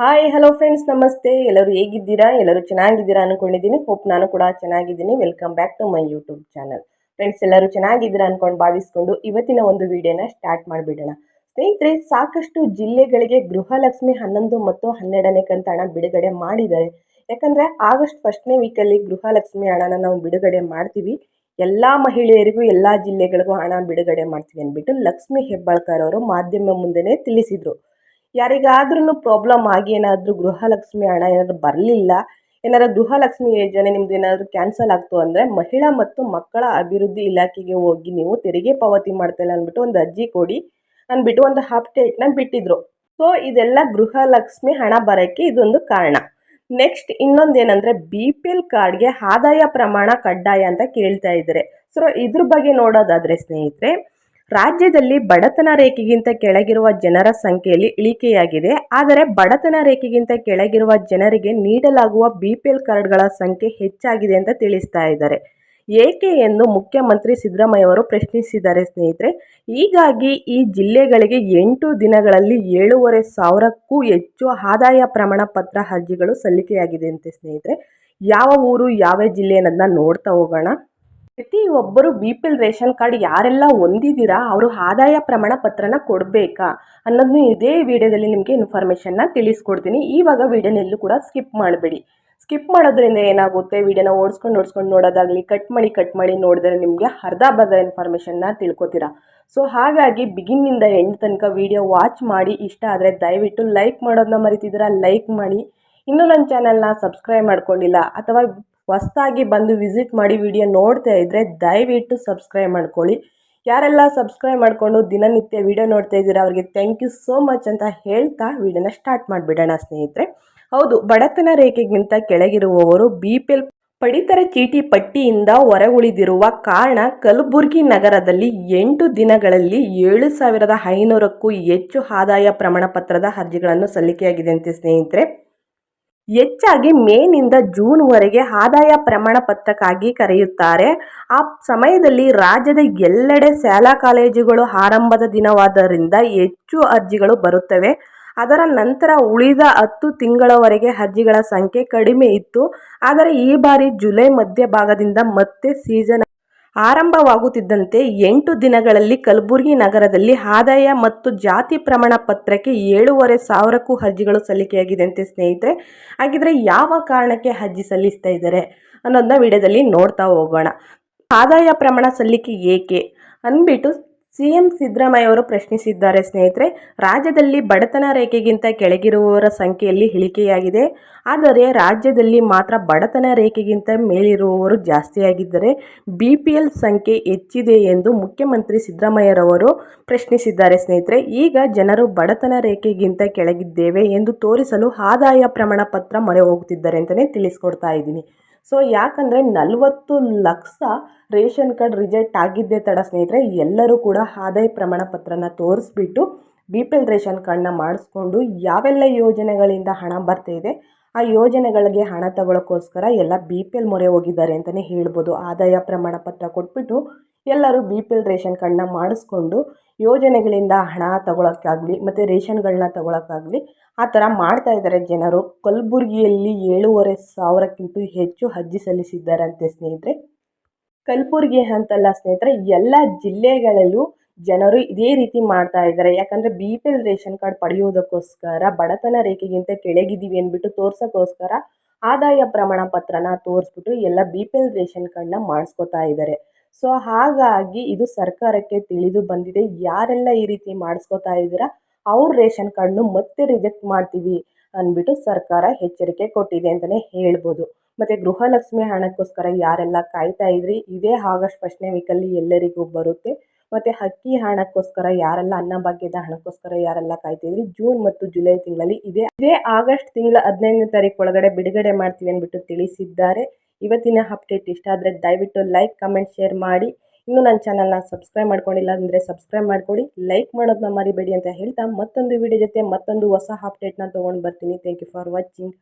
Hi hello friends ನಮಸ್ತೆ. ಎಲ್ಲರೂ ಹೇಗಿದ್ದೀರಾ? ಎಲ್ಲರೂ ಚೆನ್ನಾಗಿದ್ದೀರಾ ಅನ್ಕೊಂಡಿದ್ದೀನಿ. ಹೋಪ್ ನಾನು ಕೂಡ ಚೆನ್ನಾಗಿದ್ದೀನಿ. Welcome back to my YouTube channel friends ಎಲ್ಲರೂ ಚೆನ್ನಾಗಿದ್ದೀರಾ ಅನ್ಕೊಂಡು ಭಾವಿಸ್ಕೊಂಡು ಇವತ್ತಿನ ಒಂದು ವಿಡಿಯೋನ ಸ್ಟಾರ್ಟ್ ಮಾಡಿಬಿಡೋಣ. ಸ್ನೇಹಿತರೆ, ಸಾಕಷ್ಟು ಜಿಲ್ಲೆಗಳಿಗೆ ಗೃಹಲಕ್ಷ್ಮಿ ಹನ್ನೊಂದು ಮತ್ತು ಹನ್ನೆರಡನೇ ಹಣ ಬಿಡುಗಡೆ ಮಾಡಿದ್ದಾರೆ. ಯಾಕಂದರೆ, ಆಗಸ್ಟ್ ಫಸ್ಟ್ನೇ ವೀಕಲ್ಲಿ ಗೃಹಲಕ್ಷ್ಮಿ ಹಣನ ನಾವು ಬಿಡುಗಡೆ ಮಾಡ್ತೀವಿ. ಎಲ್ಲ ಮಹಿಳೆಯರಿಗೂ, ಎಲ್ಲ ಜಿಲ್ಲೆಗಳಿಗೂ ಹಣ ಬಿಡುಗಡೆ ಮಾಡ್ತೀವಿ ಅಂದ್ಬಿಟ್ಟು ಲಕ್ಷ್ಮಿ ಹೆಬ್ಬಾಳ್ಕರ್ ಅವರು ಮಾಧ್ಯಮ ಮುಂದೆನೇ ತಿಳಿಸಿದರು. ಯಾರಿಗಾದ್ರೂ ಪ್ರಾಬ್ಲಮ್ ಆಗಿ ಏನಾದರೂ ಗೃಹಲಕ್ಷ್ಮಿ ಹಣ ಏನಾದರೂ ಬರಲಿಲ್ಲ, ಏನಾದ್ರು ಗೃಹಲಕ್ಷ್ಮಿ ಯೋಜನೆ ನಿಮ್ದು ಏನಾದರೂ ಕ್ಯಾನ್ಸಲ್ ಆಗ್ತು ಅಂದರೆ ಮಹಿಳಾ ಮತ್ತು ಮಕ್ಕಳ ಅಭಿವೃದ್ಧಿ ಇಲಾಖೆಗೆ ಹೋಗಿ ನೀವು ತೆರಿಗೆ ಪಾವತಿ ಮಾಡ್ತಾಯಿಲ್ಲ ಅಂದ್ಬಿಟ್ಟು ಒಂದು ಅರ್ಜಿ ಕೊಡಿ ಅಂದ್ಬಿಟ್ಟು ಒಂದು ಅಪ್ಡೇಟ್ನ ಬಿಟ್ಟಿದ್ರು. ಸೊ ಇದೆಲ್ಲ ಗೃಹಲಕ್ಷ್ಮಿ ಹಣ ಬರೋಕ್ಕೆ ಇದೊಂದು ಕಾರಣ. ನೆಕ್ಸ್ಟ್ ಇನ್ನೊಂದೇನೆಂದರೆ ಬಿ ಪಿ ಎಲ್ ಕಾರ್ಡ್ಗೆ ಆದಾಯ ಪ್ರಮಾಣ ಕಡ್ಡಾಯ ಅಂತ ಕೇಳ್ತಾ ಇದ್ದಾರೆ. ಸೊ ಇದ್ರ ಬಗ್ಗೆ ನೋಡೋದಾದರೆ ಸ್ನೇಹಿತರೆ ರಾಜ್ಯದಲ್ಲಿ ಬಡತನ ರೇಖೆಗಿಂತ ಕೆಳಗಿರುವ ಜನರ ಸಂಖ್ಯೆಯಲ್ಲಿ ಇಳಿಕೆಯಾಗಿದೆ. ಆದರೆ ಬಡತನ ರೇಖೆಗಿಂತ ಕೆಳಗಿರುವ ಜನರಿಗೆ ನೀಡಲಾಗುವ ಬಿ ಪಿ ಎಲ್ ಕಾರ್ಡ್ಗಳ ಸಂಖ್ಯೆ ಹೆಚ್ಚಾಗಿದೆ ಅಂತ ತಿಳಿಸ್ತಾ ಇದ್ದಾರೆ. ಏಕೆ ಎಂದು ಮುಖ್ಯಮಂತ್ರಿ ಸಿದ್ದರಾಮಯ್ಯ ಅವರು ಪ್ರಶ್ನಿಸಿದ್ದಾರೆ ಸ್ನೇಹಿತರೆ. ಹೀಗಾಗಿ ಈ ಜಿಲ್ಲೆಗಳಿಗೆ ಎಂಟು ದಿನಗಳಲ್ಲಿ ಏಳೂವರೆ ಸಾವಿರಕ್ಕೂ ಹೆಚ್ಚು ಆದಾಯ ಪ್ರಮಾಣ ಪತ್ರ ಅರ್ಜಿಗಳು ಸಲ್ಲಿಕೆಯಾಗಿದೆ ಅಂತೆ ಸ್ನೇಹಿತರೆ. ಯಾವ ಊರು, ಯಾವ ಜಿಲ್ಲೆ ಅನ್ನೋದನ್ನ ನೋಡ್ತಾ ಹೋಗೋಣ. ಪ್ರತಿಯೊಬ್ಬರು B P L ration card ಯಾರೆಲ್ಲ ಹೊಂದಿದ್ದೀರಾ, ಅವರು ಆದಾಯ ಪ್ರಮಾಣ ಪತ್ರನ ಕೊಡಬೇಕಾ ಅನ್ನೋದನ್ನು ಇದೇ ವಿಡಿಯೋದಲ್ಲಿ ನಿಮಗೆ ಇನ್ಫಾರ್ಮೇಷನ್ನ ತಿಳಿಸ್ಕೊಡ್ತೀನಿ. ಇವಾಗ ವಿಡಿಯೋನೆಲ್ಲೂ ಕೂಡ ಸ್ಕಿಪ್ ಮಾಡಬೇಡಿ. ಸ್ಕಿಪ್ ಮಾಡೋದ್ರಿಂದ ಏನಾಗುತ್ತೆ? ವಿಡಿಯೋನ ಓಡಿಸ್ಕೊಂಡು ಓಡಿಸ್ಕೊಂಡು ನೋಡೋದಾಗಲಿ ಕಟ್ ಮಾಡಿ ಕಟ್ ಮಾಡಿ ನೋಡಿದ್ರೆ ನಿಮಗೆ ಅರ್ಧ ಬರ್ಧ ಇನ್ಫಾರ್ಮೇಷನ್ನ ತಿಳ್ಕೊತೀರಾ. ಸೊ ಹಾಗಾಗಿ ಬಿಗಿನ್ನಿಂದ ಎಂಡ್ ತನಕ ವಿಡಿಯೋ ವಾಚ್ ಮಾಡಿ. ಇಷ್ಟ ಆದರೆ ದಯವಿಟ್ಟು ಲೈಕ್ ಮಾಡೋದನ್ನ ಮರಿತಿದ್ದೀರಾ ಲೈಕ್ ಮಾಡಿ. ಇನ್ನೂ ನನ್ನ ಚಾನಲ್ನ ಸಬ್ಸ್ಕ್ರೈಬ್ ಮಾಡ್ಕೊಂಡಿಲ್ಲ ಅಥವಾ ಹೊಸ್ದಾಗಿ ಬಂದು ವಿಸಿಟ್ ಮಾಡಿ ವಿಡಿಯೋ ನೋಡ್ತಾ ಇದ್ದರೆ ದಯವಿಟ್ಟು ಸಬ್ಸ್ಕ್ರೈಬ್ ಮಾಡ್ಕೊಳ್ಳಿ. ಯಾರೆಲ್ಲ ಸಬ್ಸ್ಕ್ರೈಬ್ ಮಾಡಿಕೊಂಡು ದಿನನಿತ್ಯ ವಿಡಿಯೋ ನೋಡ್ತಾ ಇದ್ದೀರಾ, ಅವರಿಗೆ ಥ್ಯಾಂಕ್ ಯು ಸೋ ಮಚ್ ಅಂತ ಹೇಳ್ತಾ ವಿಡಿಯೋನ ಸ್ಟಾರ್ಟ್ ಮಾಡಿಬಿಡೋಣ ಸ್ನೇಹಿತರೆ. ಹೌದು, ಬಡತನ ರೇಖೆಗಿಂತ ಕೆಳಗಿರುವವರು ಬಿ ಪಿ ಎಲ್ ಪಡಿತರ ಚೀಟಿ ಪಟ್ಟಿಯಿಂದ ಹೊರಗುಳಿದಿರುವ ಕಾರಣ ಕಲಬುರಗಿ ನಗರದಲ್ಲಿ ಎಂಟು ದಿನಗಳಲ್ಲಿ ಏಳು ಸಾವಿರದ ಐನೂರಕ್ಕೂ ಹೆಚ್ಚು ಆದಾಯ ಪ್ರಮಾಣ ಪತ್ರದ ಅರ್ಜಿಗಳನ್ನು ಸಲ್ಲಿಕೆಯಾಗಿದೆ ಅಂತೆ ಸ್ನೇಹಿತರೆ. ಹೆಚ್ಚಾಗಿ ಮೇನಿಂದ ಜೂನ್ವರೆಗೆ ಆದಾಯ ಪ್ರಮಾಣ ಪತ್ರಕ್ಕಾಗಿ ಕರೆಯುತ್ತಾರೆ. ಆ ಸಮಯದಲ್ಲಿ ರಾಜ್ಯದ ಎಲ್ಲೆಡೆ ಶಾಲಾ ಕಾಲೇಜುಗಳು ಆರಂಭದ ದಿನವಾದ್ದರಿಂದ ಹೆಚ್ಚು ಅರ್ಜಿಗಳು ಬರುತ್ತವೆ. ಅದರ ನಂತರ ಉಳಿದ ಹತ್ತು ತಿಂಗಳವರೆಗೆ ಅರ್ಜಿಗಳ ಸಂಖ್ಯೆ ಕಡಿಮೆ ಇತ್ತು. ಆದರೆ ಈ ಬಾರಿ ಜುಲೈ ಮಧ್ಯಭಾಗದಿಂದ ಮತ್ತೆ ಸೀಸನ್ ಆರಂಭವಾಗುತ್ತಿದ್ದಂತೆ ಎಂಟು ದಿನಗಳಲ್ಲಿ ಕಲಬುರಗಿ ನಗರದಲ್ಲಿ ಆದಾಯ ಮತ್ತು ಜಾತಿ ಪ್ರಮಾಣ ಪತ್ರಕ್ಕೆ ಏಳೂವರೆ ಸಾವಿರಕ್ಕೂ ಅರ್ಜಿಗಳು ಸಲ್ಲಿಕೆಯಾಗಿದೆ ಅಂತೆ ಸ್ನೇಹಿತರೆ. ಹಾಗಿದ್ರೆ ಯಾವ ಕಾರಣಕ್ಕೆ ಅರ್ಜಿ ಸಲ್ಲಿಸ್ತಾ ಇದ್ದಾರೆ ಅನ್ನೋದನ್ನ ವಿಡಿಯೋದಲ್ಲಿ ನೋಡ್ತಾ ಹೋಗೋಣ. ಆದಾಯ ಪ್ರಮಾಣ ಸಲ್ಲಿಕೆ ಏಕೆ? ಅಂದ್ಬಿಟ್ಟು ಸಿ ಎಂ ಸಿದ್ದರಾಮಯ್ಯ ಅವರು ಪ್ರಶ್ನಿಸಿದ್ದಾರೆ ಸ್ನೇಹಿತರೆ, ರಾಜ್ಯದಲ್ಲಿ ಬಡತನ ರೇಖೆಗಿಂತ ಕೆಳಗಿರುವವರ ಸಂಖ್ಯೆಯಲ್ಲಿ ಇಳಿಕೆಯಾಗಿದೆ. ಆದರೆ ರಾಜ್ಯದಲ್ಲಿ ಮಾತ್ರ ಬಡತನ ರೇಖೆಗಿಂತ ಮೇಲಿರುವವರು ಜಾಸ್ತಿಯಾಗಿದ್ದರೆ ಬಿ ಪಿ ಎಲ್ ಸಂಖ್ಯೆ ಹೆಚ್ಚಿದೆ ಎಂದು ಮುಖ್ಯಮಂತ್ರಿ ಸಿದ್ದರಾಮಯ್ಯರವರು ಪ್ರಶ್ನಿಸಿದ್ದಾರೆ ಸ್ನೇಹಿತರೆ. ಈಗ ಜನರು ಬಡತನ ರೇಖೆಗಿಂತ ಕೆಳಗಿದ್ದೇವೆ ಎಂದು ತೋರಿಸಲು ಆದಾಯ ಪ್ರಮಾಣ ಪತ್ರ ಮೊರೆ ಹೋಗುತ್ತಿದ್ದಾರೆ ಅಂತಲೇ ತಿಳಿಸ್ಕೊಡ್ತಾ ಇದ್ದೀನಿ. ಸೊ ಯಾಕಂದರೆ ನಲವತ್ತು ಲಕ್ಷ ರೇಷನ್ ಕಾರ್ಡ್ ರಿಜೆಕ್ಟ್ ಆಗಿದ್ದೇ ತಡ ಸ್ನೇಹಿತರೆ, ಎಲ್ಲರೂ ಕೂಡ ಆದಾಯ ಪ್ರಮಾಣ ಪತ್ರನ ತೋರಿಸ್ಬಿಟ್ಟು ಬಿ ಪಿ ಎಲ್ ರೇಷನ್ ಕಾರ್ಡ್ನ ಮಾಡಿಸ್ಕೊಂಡು ಯಾವೆಲ್ಲ ಯೋಜನೆಗಳಿಂದ ಹಣ ಬರ್ತಾಯಿದೆ ಆ ಯೋಜನೆಗಳಿಗೆ ಹಣ ತಗೊಳ್ಳೋಕ್ಕೋಸ್ಕರ ಎಲ್ಲ ಬಿ ಪಿ ಎಲ್ ಮೊರೆ ಹೋಗಿದ್ದಾರೆ ಅಂತಲೇ ಹೇಳ್ಬೋದು. ಆದಾಯ ಪ್ರಮಾಣ ಪತ್ರ ಕೊಟ್ಬಿಟ್ಟು ಎಲ್ಲರೂ ಬಿ ಪಿ ಎಲ್ ರೇಷನ್ ಕಾರ್ಡ್ನ ಮಾಡಿಸ್ಕೊಂಡು ಯೋಜನೆಗಳಿಂದ ಹಣ ತಗೊಳಕ್ಕಾಗಲಿ, ಮತ್ತು ರೇಷನ್ಗಳನ್ನ ತಗೊಳಕ್ಕಾಗಲಿ ಆ ಥರ ಮಾಡ್ತಾ ಇದ್ದಾರೆ ಜನರು. ಕಲಬುರಗಿಯಲ್ಲಿ ಏಳೂವರೆ ಸಾವಿರಕ್ಕಿಂತ ಹೆಚ್ಚು ಅರ್ಜಿ ಸಲ್ಲಿಸಿದ್ದಾರಂತೆ ಸ್ನೇಹಿತರೆ. ಕಲಬುರಗಿ ಅಂತಲ್ಲ ಸ್ನೇಹಿತರೆ, ಎಲ್ಲ ಜಿಲ್ಲೆಗಳಲ್ಲೂ ಜನರು ಇದೇ ರೀತಿ ಮಾಡ್ತಾ ಇದ್ದಾರೆ. ಯಾಕಂದರೆ B P L ration card ಪಡೆಯುವುದಕ್ಕೋಸ್ಕರ ಬಡತನ ರೇಖೆಗಿಂತ ಕೆಳಗಿದ್ದೀವಿ ಅಂದ್ಬಿಟ್ಟು ತೋರ್ಸೋಕ್ಕೋಸ್ಕರ ಆದಾಯ ಪ್ರಮಾಣ ಪತ್ರನ ತೋರಿಸ್ಬಿಟ್ಟು ಎಲ್ಲ ಬಿ ಪಿ ಎಲ್ ರೇಷನ್ ಕಾರ್ಡ್ನ ಮಾಡಿಸ್ಕೋತಾ ಇದ್ದಾರೆ. ಸೊ ಹಾಗಾಗಿ ಇದು ಸರ್ಕಾರಕ್ಕೆ ತಿಳಿದು ಬಂದಿದೆ. ಯಾರೆಲ್ಲ ಈ ರೀತಿ ಮಾಡಿಸ್ಕೋತಾ ಇದ್ದೀರಾ, ಅವ್ರ ರೇಷನ್ ಕಾರ್ಡ್ನು ಮತ್ತೆ ರಿಜೆಕ್ಟ್ ಮಾಡ್ತೀವಿ ಅಂದ್ಬಿಟ್ಟು ಸರ್ಕಾರ ಎಚ್ಚರಿಕೆ ಕೊಟ್ಟಿದೆ ಅಂತಲೇ ಹೇಳ್ಬೋದು. ಮತ್ತು ಗೃಹಲಕ್ಷ್ಮಿ ಹಣಕ್ಕೋಸ್ಕರ ಯಾರೆಲ್ಲ ಕಾಯ್ತಾ ಇದ್ರಿ, ಇದೇ ಆಗಸ್ಟ್ ಫಸ್ಟ್ನೇ ವೀಕಲ್ಲಿ ಎಲ್ಲರಿಗೂ ಬರುತ್ತೆ. ಮತ್ತು ಅಕ್ಕಿ ಹಣಕ್ಕೋಸ್ಕರ ಯಾರೆಲ್ಲ ಅನ್ನಭಾಗ್ಯದ ಹಣಕ್ಕೋಸ್ಕರ ಯಾರೆಲ್ಲ ಕಾಯ್ತಿದ್ರಿ? ಜೂನ್ ಮತ್ತು ಜುಲೈ ತಿಂಗಳಲ್ಲಿ ಇದೇ ಇದೇ ಆಗಸ್ಟ್ ತಿಂಗಳ ಹದಿನೈದನೇ ತಾರೀಕು ಒಳಗಡೆ ಬಿಡುಗಡೆ ಮಾಡ್ತೀವಿ ಅಂದ್ಬಿಟ್ಟು ತಿಳಿಸಿದ್ದಾರೆ. ಇವತ್ತಿನ ಅಪ್ಡೇಟ್ ಇಷ್ಟ ಆದರೆ ದಯವಿಟ್ಟು ಲೈಕ್, ಕಮೆಂಟ್, ಶೇರ್ ಮಾಡಿ. ಇನ್ನೂ ನನ್ನ ಚಾನಲ್ನ ಸಬ್ಸ್ಕ್ರೈಬ್ ಮಾಡ್ಕೊಂಡಿಲ್ಲ ಅಂದರೆ ಸಬ್ಸ್ಕ್ರೈಬ್ ಮಾಡ್ಕೊಳ್ಳಿ ಲೈಕ್ ಮಾಡೋದನ್ನ ಮರಿಬೇಡಿ ಅಂತ ಹೇಳ್ತಾ ಮತ್ತೊಂದು ವಿಡಿಯೋ ಜೊತೆ ಮತ್ತೊಂದು ಹೊಸ ಅಪ್ಡೇಟ್ನ ತೊಗೊಂಡು ಬರ್ತೀನಿ. Thank you for watching